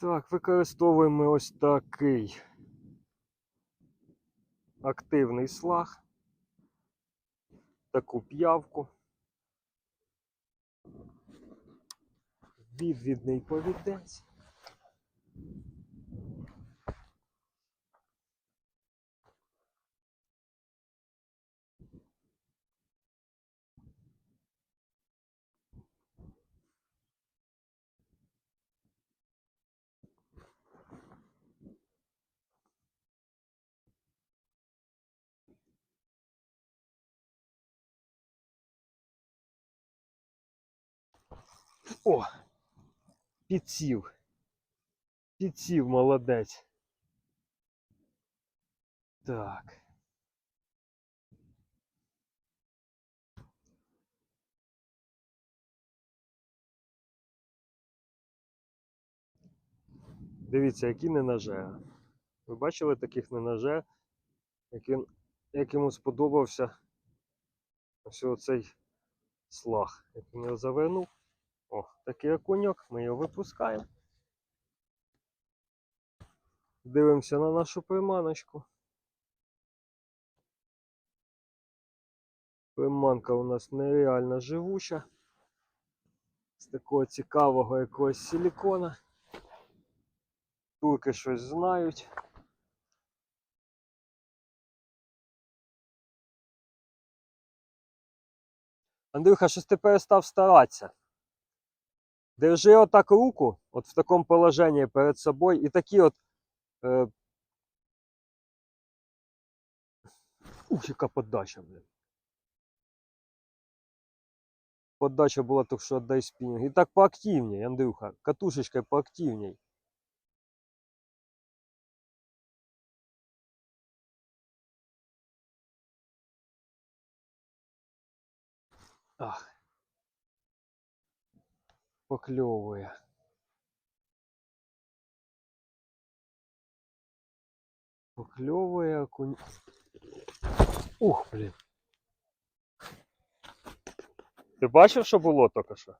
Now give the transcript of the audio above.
Так, використовуємо ось такий активний слаг, таку п'явку, відвідний повідець. О! Підсів. Підсів, молодець. Так. Дивіться, які ненаже. Ви бачили таких ненаже, як, він, як йому сподобався ось оцей слаг. Як він його завернув. О, такий окуньок, ми його випускаємо. Дивимося на нашу приманочку. Приманка у нас нереально живуча. З такого цікавого якогось силікона. Турки щось знають. Андрюха, щось ти перестав старатися. Держи отак руку, от в такому положенні перед собою, і такі от. Е... Ух, яка подача, блін. Подача була так, що отдай спінінг. І так поактивній, Андрюха. Катушечкою поактивній. Ах. Покльовує. Покльовує окунь. Ух, блін. Ти бачив, що було тільки що?